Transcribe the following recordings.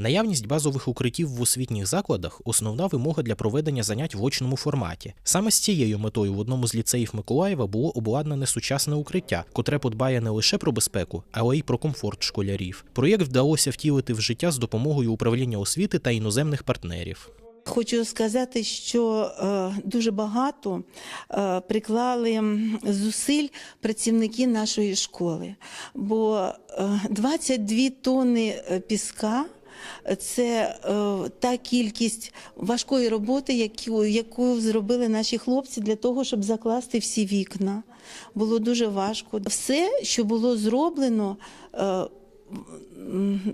Наявність базових укриттів в освітніх закладах основна вимога для проведення занять в очному форматі. Саме з цією метою в одному з ліцеїв Миколаєва було обладнане сучасне укриття, котре подбає не лише про безпеку, але й про комфорт школярів. Проєкт вдалося втілити в життя з допомогою управління освіти та іноземних партнерів. Хочу сказати, що е, дуже багато е, приклали зусиль працівники нашої школи, бо е, 22 тонни е, піска. Це е, та кількість важкої роботи, яку, яку зробили наші хлопці для того, щоб закласти всі вікна. Було дуже важко. Все, що було зроблено, е,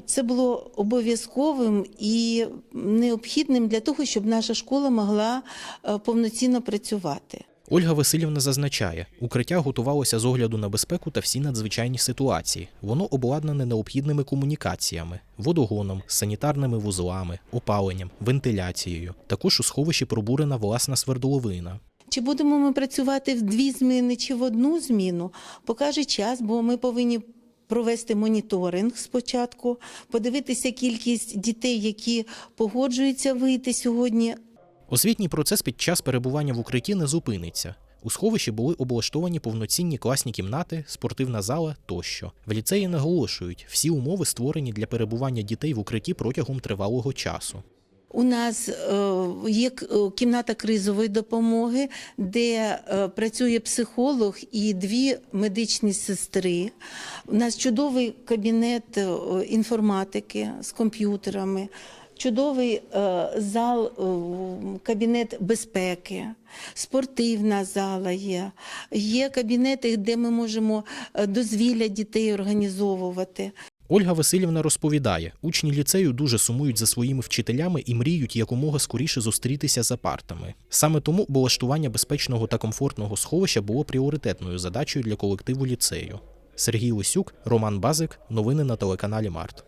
це було обов'язковим і необхідним для того, щоб наша школа могла е, повноцінно працювати. Ольга Васильівна зазначає, укриття готувалося з огляду на безпеку та всі надзвичайні ситуації. Воно обладнане необхідними комунікаціями, водогоном, санітарними вузлами, опаленням, вентиляцією. Також у сховищі пробурена власна свердловина. Чи будемо ми працювати в дві зміни чи в одну зміну, покаже час, бо ми повинні провести моніторинг спочатку, подивитися кількість дітей, які погоджуються вийти сьогодні Освітній процес під час перебування в укритті не зупиниться. У сховищі були облаштовані повноцінні класні кімнати, спортивна зала тощо. В ліцеї наголошують, всі умови створені для перебування дітей в укритті протягом тривалого часу. У нас е, є е, кімната кризової допомоги, де е, працює психолог і дві медичні сестри. У нас чудовий кабінет інформатики з комп'ютерами, чудовий е, зал, е, кабінет безпеки, спортивна зала є. Є кабінети, де ми можемо е, дозвілля дітей організовувати. Ольга Васильівна розповідає, учні ліцею дуже сумують за своїми вчителями і мріють якомога скоріше зустрітися за партами. Саме тому облаштування безпечного та комфортного сховища було пріоритетною задачею для колективу ліцею. Сергій Лисюк, Роман Базик. Новини на телеканалі Март.